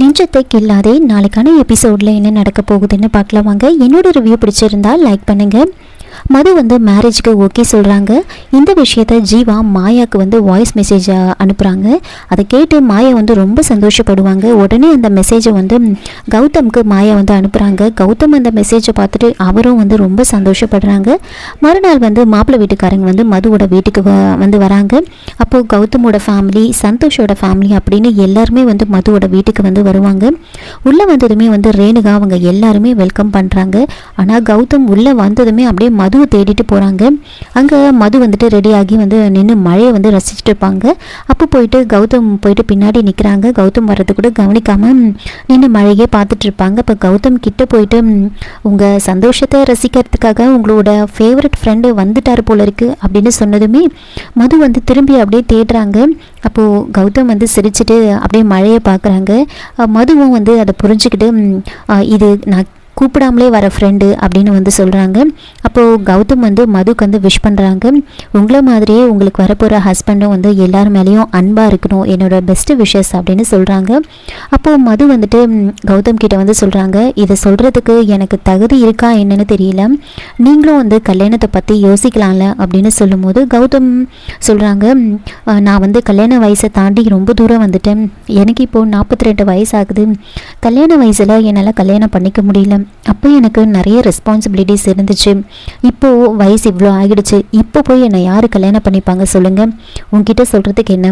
நெஞ்சத்தை கில்லாதே நாளைக்கான எபிசோடில் என்ன நடக்க போகுதுன்னு பார்க்கலாம் வாங்க. என்னோட ரிவ்யூ பிடிச்சிருந்தா லைக் பண்ணுங்கள் மது வந்து மேரேஜ்க்கு ஓகே சொல்கிறாங்க இந்த விஷயத்த ஜீவா மாயாவுக்கு வந்து வாய்ஸ் மெசேஜாக அனுப்புகிறாங்க அதை கேட்டு மாயா வந்து ரொம்ப சந்தோஷப்படுவாங்க. உடனே அந்த மெசேஜை வந்து கௌதம்க்கு மாயா வந்து அனுப்புகிறாங்க கௌதம் அந்த மெசேஜை பார்த்துட்டு அவரும் வந்து ரொம்ப சந்தோஷப்படுறாங்க. மறுநாள் வந்து மாப்பிள்ளை வீட்டுக்காரங்க வந்து மதுவோட வீட்டுக்கு வ- வந்து வராங்க. அப்போது கௌதமோட ஃபேமிலி சந்தோஷோட ஃபேமிலி அப்படின்னு எல்லாருமே வந்து மதுவோட வீட்டுக்கு வந்து வருவாங்க. உள்ளே வந்ததுமே வந்து ரேணுகா அவங்க எல்லாருமே வெல்கம் பண்ணுறாங்க ஆனால் கௌதம் உள்ளே வந்ததுமே அப்படியே மதுவை தேடிட்டு போகிறாங்க அங்கே மது வந்துட்டு ரெடியாகி வந்து நின்று மழையை வந்து ரசிச்சுட்டு இருப்பாங்க. அப்போ போயிட்டு கௌதம் போயிட்டு பின்னாடி நிற்கிறாங்க கௌதம் வர்றது கூட கவனிக்காமல் நின்று மழையே பார்த்துட்டு இருப்பாங்க. இப்போ கௌதம் கிட்ட போயிட்டு உங்கள் சந்தோஷத்தை ரசிக்கிறதுக்காக உங்களோட ஃபேவரட் ஃப்ரெண்டு வந்துட்டார் போல இருக்கு அப்படின்னு சொன்னதுமே மது வந்து திரும்பி அப்படியே தேடுறாங்க. அப்போது கௌதம் வந்து சிரிச்சுட்டு அப்படியே மழையை பார்க்குறாங்க. மதுவும் வந்து அதை புரிஞ்சுக்கிட்டு இது நான் கூப்பிடாமலே வர ஃப்ரெண்டு அப்படின்னு வந்து சொல்கிறாங்க அப்போது கௌதம் வந்து மதுக்கு வந்து விஷ் பண்ணுறாங்க உங்களை மாதிரியே உங்களுக்கு வரப்போகிற ஹஸ்பண்டும் வந்து எல்லார் மேலேயும் அன்பாக இருக்கணும் என்னோட பெஸ்ட்டு விஷஸ் அப்படின்னு சொல்கிறாங்க அப்போது மது வந்துட்டு கௌதம் கிட்ட வந்து சொல்கிறாங்க இதை சொல்கிறதுக்கு எனக்கு தகுதி இருக்கா என்னன்னு தெரியல. நீங்களும் வந்து கல்யாணத்தை பற்றி யோசிக்கலாம்ல? அப்படின்னு சொல்லும்போது கௌதம் சொல்கிறாங்க நான் வந்து கல்யாண வயசை தாண்டி ரொம்ப தூரம் வந்துட்டேன். எனக்கு இப்போது நாற்பத்தி ரெண்டு வயசு ஆகுது. கல்யாண வயசில் என்னால் கல்யாணம் பண்ணிக்க முடியல. அப்போ எனக்கு நிறைய ரெஸ்பான்சிபிலிட்டிஸ் இருந்துச்சு. இப்போது வயசு இவ்வளோ ஆகிடுச்சு இப்போ போய் என்னை யார் கல்யாணம் பண்ணிப்பாங்க சொல்லுங்கள் உங்ககிட்ட சொல்கிறதுக்கு என்ன?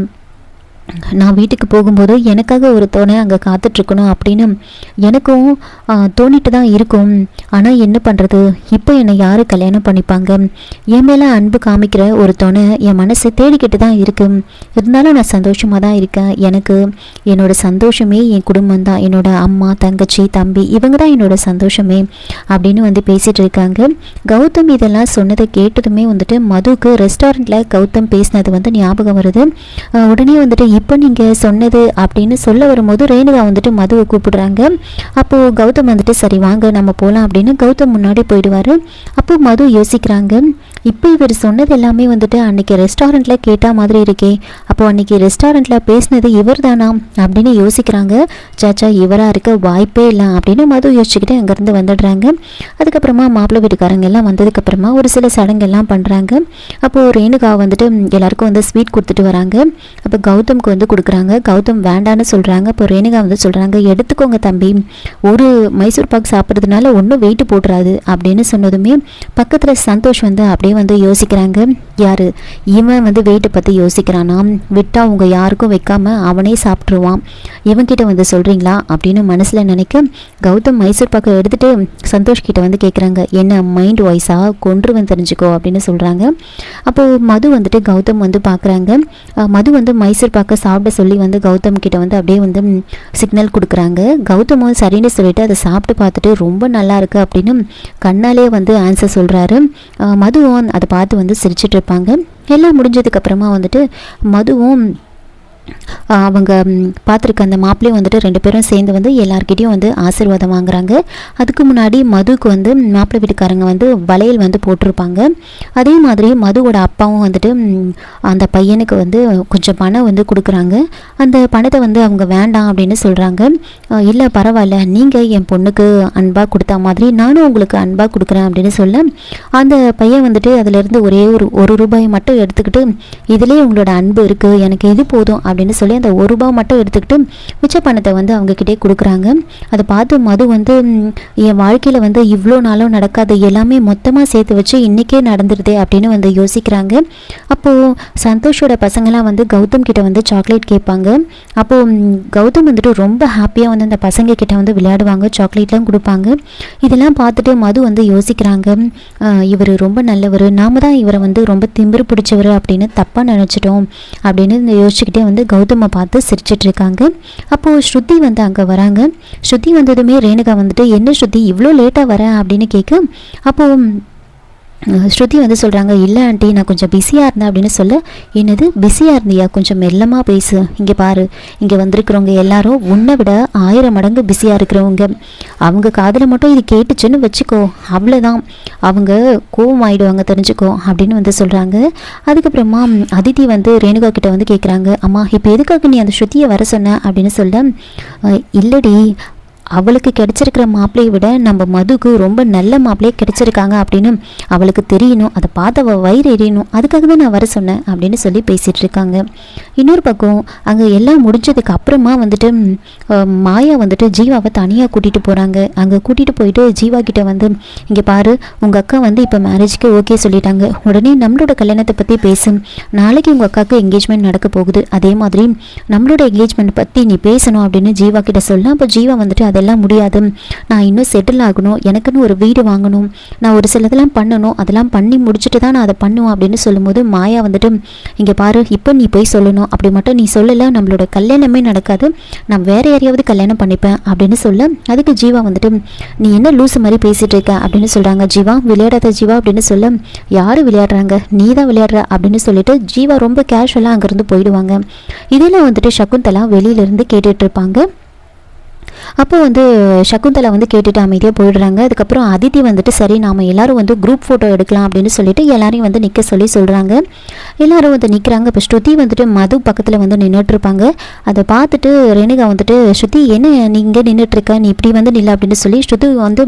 நான் வீட்டுக்கு போகும்போது எனக்காக ஒரு துணை அங்கே காத்துட்ருக்கணும் அப்படின்னு எனக்கும் தோணிட்டு தான் இருக்கும். ஆனால் என்ன பண்ணுறது இப்போ என்னை யார் கல்யாணம் பண்ணிப்பாங்க? என் மேலே அன்பு காமிக்கிற ஒரு துணை என் மனசை தேடிக்கிட்டு தான் இருக்கு. இருந்தாலும் நான் சந்தோஷமாக தான் இருக்கேன். எனக்கு என்னோடய சந்தோஷமே என் குடும்பம் தான் என்னோடய அம்மா தங்கச்சி தம்பி இவங்க தான் என்னோட சந்தோஷமே அப்படின்னு வந்து பேசிகிட்டு இருக்காங்க கௌதம் இதெல்லாம் சொன்னதை கேட்டதுமே வந்துட்டு மதுக்கு ரெஸ்டாரண்ட்டில் கௌதம் பேசினது வந்து ஞாபகம் வருது. உடனே வந்துட்டு இப்போ நீங்கள் சொன்னது அப்படின்னு சொல்ல வரும்போது ரேணுகா வந்துட்டு மதுவை கூப்பிடுறாங்க. அப்போது கௌதம் வந்துட்டு சரி வாங்க நம்ம போகலாம் அப்படின்னு கௌதம் முன்னாடி போயிடுவார். அப்போது மது யோசிக்கிறாங்க. இப்போ இவர் சொன்னது எல்லாமே வந்துட்டு அன்னைக்கு ரெஸ்டாரண்ட்டில் கேட்டா மாதிரி இருக்கே. அப்போ அன்னைக்கு ரெஸ்டாரண்ட்டில் பேசினது இவர் தானா அப்படின்னு யோசிக்கிறாங்க. சாச்சா இவராக இருக்க வாய்ப்பே இல்லை அப்படின்னு மது யோசிச்சுக்கிட்டு அங்கேருந்து வந்துடுறாங்க. அதுக்கப்புறமா மாப்பிள்ளை வீட்டுக்காரங்க எல்லாம் வந்ததுக்கப்புறமா ஒரு சில சடங்கெல்லாம் பண்ணுறாங்க அப்போது ரேணுகா வந்துட்டு எல்லாருக்கும் வந்து ஸ்வீட் கொடுத்துட்டு வராங்க. அப்போ கௌதம்க்கு வந்து கொடுக்குறாங்க. கௌதம் வேண்டான்னு சொல்கிறாங்க அப்போ ரேணுகா வந்து சொல்கிறாங்க எடுத்துக்கோங்க தம்பி. ஒரு மைசூர் பாக் சாப்பிட்றதுனால ஒன்றும் வெயிட் போட்டுறாது அப்படின்னு சொன்னதுமே பக்கத்தில் சந்தோஷ் வந்து அப்படியே வந்து யோசிக்கிறாங்க. யார்? இவன் வந்து வெயிட்டை பற்றி யோசிக்கிறானா விட்டா அவங்க யாருக்கும் வைக்காம அவனே சாப்பிட்ருவான் இவங்கிட்ட வந்து சொல்கிறீங்களா அப்படின்னு மனசில் நினைக்க கௌதம் மைசூர் பாக்கை எடுத்துகிட்டு சந்தோஷ் கிட்ட வந்து கேட்குறாங்க என்ன மைண்ட் வாய்ஸாக கொன்றுவன் தெரிஞ்சுக்கோ அப்படின்னு சொல்கிறாங்க அப்போது மது வந்துட்டு கௌதம் வந்து பார்க்குறாங்க மது வந்து மைசூர் பாக்கை சாப்பிட சொல்லி வந்து கௌதம் கிட்ட வந்து அப்படியே வந்து சிக்னல் கொடுக்குறாங்க. கௌதமும் சரின்னு சொல்லிட்டு அதை சாப்பிட்டு பார்த்துட்டு ரொம்ப நல்லா இருக்குது அப்படின்னு கண்ணாலே வந்து ஆன்சர் சொல்கிறாரு மதுவும் அதை பார்த்து வந்து சிரிச்சிட்டு இருப்பாங்க. எல்லாம் முடிஞ்சதுக்கப்புறமா வந்துட்டு மதுவும் அவங்க பார்த்துருக்க அந்த மாப்பிள்ளையும் வந்துட்டு ரெண்டு பேரும் சேர்ந்து வந்து எல்லாருக்கிட்டையும் வந்து ஆசீர்வாதம் வாங்குறாங்க. அதுக்கு முன்னாடி மதுக்கு வந்து மாப்பிள்ளை வீட்டுக்காரங்க வந்து வளையல் வந்து போட்டிருப்பாங்க. அதே மாதிரி மதுவோட அப்பாவும் வந்துட்டு அந்த பையனுக்கு வந்து கொஞ்சம் பணம் வந்து கொடுக்குறாங்க. அந்த பணத்தை வந்து அவங்க வேண்டாம் அப்படின்னு சொல்கிறாங்க இல்லை பரவாயில்ல. நீங்கள் என் பொண்ணுக்கு அன்பாக கொடுத்த மாதிரி நானும் உங்களுக்கு அன்பாக கொடுக்குறேன் அப்படின்னு சொல்ல அந்த பையன் வந்துட்டு அதிலேருந்து ஒரே ஒரு ஒரு ரூபாய் மட்டும் எடுத்துக்கிட்டு இதிலே உங்களோட அன்பு இருக்குது எனக்கு இது போதும் அப்படின்னு சொல்லி அந்த ஒரு ரூபாய் மட்டும் எடுத்துக்கிட்டு மிச்ச பணத்தை வந்து அவங்கக்கிட்டே கொடுக்குறாங்க. அதை பார்த்து மது வந்து என் வாழ்க்கையில் வந்து இவ்வளோ நாளும் நடக்காது எல்லாமே மொத்தமாக சேர்த்து வச்சு இன்றைக்கே நடந்துருதே அப்படின்னு வந்து யோசிக்கிறாங்க. அப்போது சந்தோஷோட பசங்களாம் வந்து கௌதம் கிட்ட வந்து சாக்லேட் கேட்பாங்க. அப்போது கௌதம் வந்துட்டு ரொம்ப ஹாப்பியாக வந்து அந்த பசங்க கிட்ட வந்து விளையாடுவாங்க சாக்லேட்லாம் கொடுப்பாங்க. இதெல்லாம் பார்த்துட்டு மது வந்து யோசிக்கிறாங்க. இவர் ரொம்ப நல்லவர் நாம தான் இவரை வந்து ரொம்ப திமிரு பிடிச்சவர் அப்படின்னு தப்பாக நினச்சிட்டோம் அப்படின்னு யோசிச்சுக்கிட்டே வந்து கௌதமை பார்த்து சிரிச்சிட்டு இருக்காங்க அப்போது ஸ்ருதி வந்து அங்கே வராங்க. ஸ்ருதி வந்ததுமே ரேணுகா வந்துட்டு என்ன ஸ்ருதி இவ்வளோ லேட்டாக வரேன் அப்படின்னு கேட்க அப்போது ஸ்ருதி வந்து சொல்கிறாங்க இல்லை ஆண்டி நான் கொஞ்சம் பிஸியாக இருந்தேன் அப்படின்னு சொல்ல என்னது பிஸியாக இருந்தியா? கொஞ்சம் மெல்லமாக பேசு. இங்கே பாரு. இங்கே வந்திருக்கிறவங்க எல்லாரும் உன்னை விட ஆயிரம் மடங்கு பிஸியாக இருக்கிறவங்க. அவங்க காதில் மட்டும் இது கேட்டுச்சுன்னு வச்சுக்கோ. அவ்வளோதான் அவங்க கோவம் ஆயிடுவாங்க தெரிஞ்சுக்கோ அப்படின்னு வந்து சொல்கிறாங்க அதுக்கப்புறமா அதித்தி வந்து ரேணுகா கிட்ட வந்து கேட்குறாங்க அம்மா இப்போ எதுக்காக நீ அந்த ஸ்ருதியை வர சொன்ன? அப்படின்னு சொல்ல இல்லடி. அவளுக்கு கிடைச்சிருக்கிற மாப்பிள்ளையை விட நம்ம மதுக்கு ரொம்ப நல்ல மாப்பிள்ளையே கிடைச்சிருக்காங்க அப்படின்னு அவளுக்கு தெரியணும். அதை பார்த்து அவள் வயிறு எரியணும். அதுக்காக தான் நான் வர சொன்னேன் அப்படின்னு சொல்லி பேசிகிட்டு இருக்காங்க. இன்னொரு பக்கம் அங்கே எல்லாம் முடிஞ்சதுக்கு அப்புறமா வந்துட்டு மாயா வந்துட்டு ஜீவாவை தனியாக கூட்டிகிட்டு போகிறாங்க அங்கே கூட்டிகிட்டு போயிட்டு ஜீவா கிட்டே வந்து இங்கே பாரு உங்கள் அக்கா வந்து இப்போ மேரேஜ்க்கு ஓகே சொல்லிட்டாங்க. உடனே நம்மளோட கல்யாணத்தை பற்றி பேசும் நாளைக்கு உங்கள் அக்காவுக்கு என்கேஜ்மெண்ட் நடக்க போகுது. அதே மாதிரி நம்மளோட என்கேஜ்மெண்ட் பற்றி நீ பேசணும் அப்படின்னு ஜீவா கிட்ட சொல்லலாம் அப்போ ஜீவா வந்துட்டு அதை அதெல்லாம் முடியாது. நான் இன்னும் செட்டில் ஆகணும். எனக்குன்னு ஒரு வீடு வாங்கணும். நான் ஒரு சிலதெல்லாம் பண்ணணும். அதெல்லாம் பண்ணி முடிச்சுட்டு தான் நான் அதை பண்ணுவேன் அப்படின்னு சொல்லும்போது மாயா வந்துட்டு இங்கே பாரு இப்போ நீ போய் சொல்லணும். அப்படி மட்டும் நீ சொல்லலை நம்மளோட கல்யாணமே நடக்காது. நான் வேற யாரையாவது கல்யாணம் பண்ணிப்பேன் அப்படின்னு சொல்ல அதுக்கு ஜீவா வந்துட்டு நீ என்ன லூசு மாதிரி பேசிட்டு இருக்க? அப்படின்னு சொல்கிறாங்க ஜீவா. விளையாடாத ஜீவா அப்படின்னு சொல்ல யார் விளையாடுறாங்க? நீ தான் விளையாடுற அப்படின்னு சொல்லிட்டு ஜீவா ரொம்ப கேஷுவலாக அங்கேருந்து போயிடுவாங்க. இதெல்லாம் வந்துட்டு சகுந்தலா வெளியிலேருந்து கேட்டுட்ருப்பாங்க இருப்பாங்க. அப்போ வந்து சகுந்தலா வந்து கேட்டுட்டு அமைதியாக போயிடுறாங்க. அதுக்கப்புறம் அதித்தி வந்துட்டு சரி நாம் எல்லாரும் வந்து குரூப் ஃபோட்டோ எடுக்கலாம் அப்படின்னு சொல்லிட்டு எல்லாரையும் வந்து நிற்க சொல்லி சொல்கிறாங்க எல்லாரும் வந்து நிற்கிறாங்க இப்போ ஸ்ருதி வந்துட்டு மது பக்கத்தில் வந்து நின்றுட்டுருப்பாங்க அதை பார்த்துட்டு ரேணுகா வந்துட்டு ஸ்ருதி என்ன நீ இங்கே நின்றுட்டுருக்க நீ இப்படி வந்து நில்ல அப்படின்னு சொல்லி ஸ்ருதி வந்து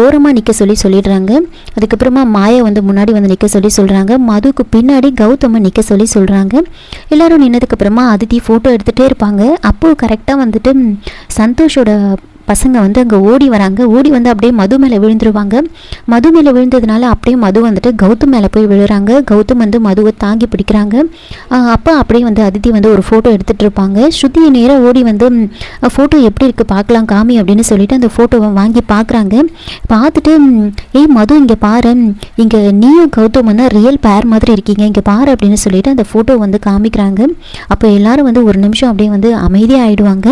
ஓரமாக நிற்க சொல்லி சொல்லிடுறாங்க. அதுக்கப்புறமா மாயா வந்து முன்னாடி வந்து நிற்க சொல்லி சொல்கிறாங்க மதுக்கு பின்னாடி கௌதம நிற்க சொல்லி சொல்கிறாங்க எல்லாரும் நின்னதுக்கப்புறமா அதித்தி ஃபோட்டோ எடுத்துகிட்டே இருப்பாங்க. அப்போது கரெக்டாக வந்துட்டு சந்தோஷோட சந்தோஷோட பசங்க வந்து அங்கே ஓடி வராங்க. ஓடி வந்து அப்படியே மது மேலே விழுந்துருவாங்க. மது மேலே விழுந்ததுனால அப்படியே மது வந்துட்டு கௌதம் மேலே போய் விழுறாங்க. கௌதம் வந்து மதுவை தாங்கி பிடிக்கிறாங்க. அப்போ அப்படியே வந்து அதித்தி வந்து ஒரு ஃபோட்டோ எடுத்துகிட்டு இருப்பாங்க. ஸ்ருதி நேராக ஓடி வந்து ஃபோட்டோ எப்படி இருக்குது பார்க்கலாம் காமி அப்படின்னு சொல்லிட்டு அந்த ஃபோட்டோவை வாங்கி பார்க்குறாங்க. பார்த்துட்டு ஏய் மது இங்கே பாரு. இங்கே நீயும் கௌதம் வந்து ரியல் பேர் மாதிரி இருக்கீங்க. இங்கே பாரு அப்படின்னு சொல்லிட்டு அந்த ஃபோட்டோ வந்து காமிக்கிறாங்க. அப்போ எல்லாரும் வந்து ஒரு நிமிஷம் அப்படியே வந்து அமைதியாக ஆகிடுவாங்க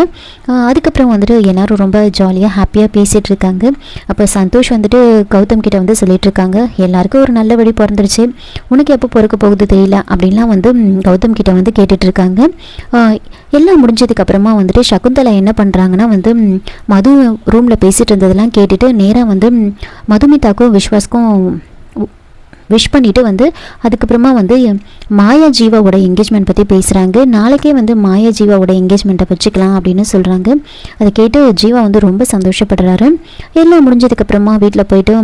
அதுக்கப்புறம் வந்துட்டு எல்லாரும் ரொம்ப ஜாலியாக ஹாப்பியாக பேசிகிட்டு இருக்காங்க அப்போ சந்தோஷ் வந்துட்டு கௌதம் கிட்ட வந்து சொல்லிட்டு இருக்காங்க எல்லாருக்கும் ஒரு நல்ல வழி பிறந்துருச்சு. உனக்கு எப்போ பிறக்க போகுது தெரியல? அப்படின்லாம் வந்து கௌதம் கிட்ட வந்து கேட்டுட்டு இருக்காங்க எல்லாம் முடிஞ்சதுக்கு அப்புறமா வந்துட்டு சகுந்தலா என்ன பண்ணுறாங்கன்னா வந்து மது ரூமில் பேசிகிட்டு இருந்ததெல்லாம் கேட்டுட்டு நேராக வந்து மதுமிதாக்கும் விஸ்வாஸ்க்கும் விஷ் பண்ணிட்டு வந்து அதுக்கப்புறமா வந்து மாயா ஜீவாவோட என்கேஜ்மெண்ட் பற்றி பேசுகிறாங்க நாளைக்கே வந்து மாயா ஜீவாவோட என்கேஜ்மெண்ட்டை வச்சுக்கலாம் அப்படின்னு சொல்கிறாங்க அதை கேட்டு ஜீவா வந்து ரொம்ப சந்தோஷப்படுறாரு. எல்லாம் முடிஞ்சதுக்கப்புறமா வீட்டில் போயிட்டு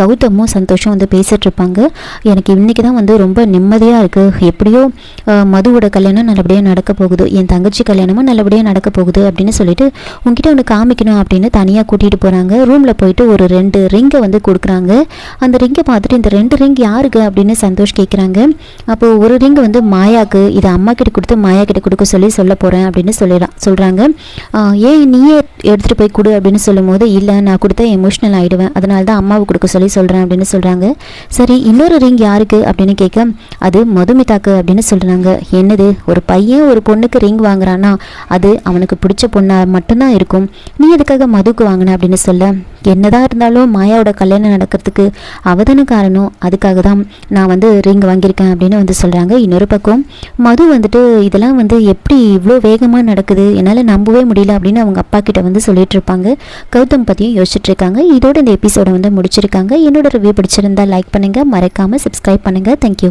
கௌதமும் சந்தோஷம் வந்து பேசிகிட்ருப்பாங்க இருப்பாங்க. எனக்கு இன்றைக்கி தான் வந்து ரொம்ப நிம்மதியாக இருக்குது எப்படியோ மதுவோட கல்யாணம் நல்லபடியாக நடக்க போகுது. என் தங்கச்சி கல்யாணமும் நல்லபடியாக நடக்க போகுது அப்படின்னு சொல்லிட்டு உங்ககிட்ட ஒன்று காமிக்கணும் அப்படின்னு தனியாக கூட்டிகிட்டு போகிறாங்க ரூமில் போயிட்டு ஒரு ரெண்டு ரிங்கை வந்து கொடுக்குறாங்க. அந்த ரிங்கை பார்த்துட்டு இந்த ரெண்டு ரிங் யாருக்கு அப்படின்னு சந்தோஷ் கேட்குறாங்க அப்போது ஒரு ரிங் வந்து மாயாக்கு இதை அம்மா கிட்ட கொடுத்து மாயா கிட்ட கொடுக்க சொல்லி சொல்ல போகிறேன் அப்படின்னு சொல்லிடலாம் சொல்கிறாங்க ஏன் நீயே எடுத்துகிட்டு போய் கொடு அப்படின்னு சொல்லும்போது இல்லை நான் கொடுத்தா எமோஷ்னல் ஆகிடுவேன் அதனால தான் அம்மாவுக்கு கொடுக்க சொல்லி சொல்கிறேன் அப்படின்னு சொல்கிறாங்க சரி இன்னொரு ரிங் யாருக்கு அப்படின்னு கேட்க அது மதுமிதாக்கு அப்படின்னு சொல்கிறாங்க என்னது ஒரு பையன் ஒரு பொண்ணுக்கு ரிங் வாங்குறான்னா அது அவனுக்கு பிடிச்ச பொண்ணாக மட்டும்தான் இருக்கும். நீ எதுக்காக மதுக்கு வாங்கின அப்படின்னு சொல்ல என்னதான் இருந்தாலும் மாயாவோட கல்யாணம் நடக்கிறதுக்கு அவதான காரணம் அதுக்காக தான் நான் வந்து ரிங் வாங்கியிருக்கேன் அப்படின்னு வந்து சொல்கிறாங்க இன்னொரு பக்கம் மது வந்துட்டு இதெல்லாம் வந்து எப்படி இவ்வளோ வேகமாக நடக்குது என்னால் நம்பவே முடியல அப்படின்னு அவங்க அப்பா கிட்ட வந்து சொல்லிட்டு இருப்பாங்க. கௌதம் பற்றியும் யோசிச்சுட்டு இருக்காங்க. இதோட இந்த எபிசோட வந்து முடிச்சிருக்காங்க என்னோட ரிவ்யூ பிடிச்சிருந்தா லைக் பண்ணுங்கள் மறக்காமல் சப்ஸ்கிரைப் பண்ணுங்கள் தேங்க்யூ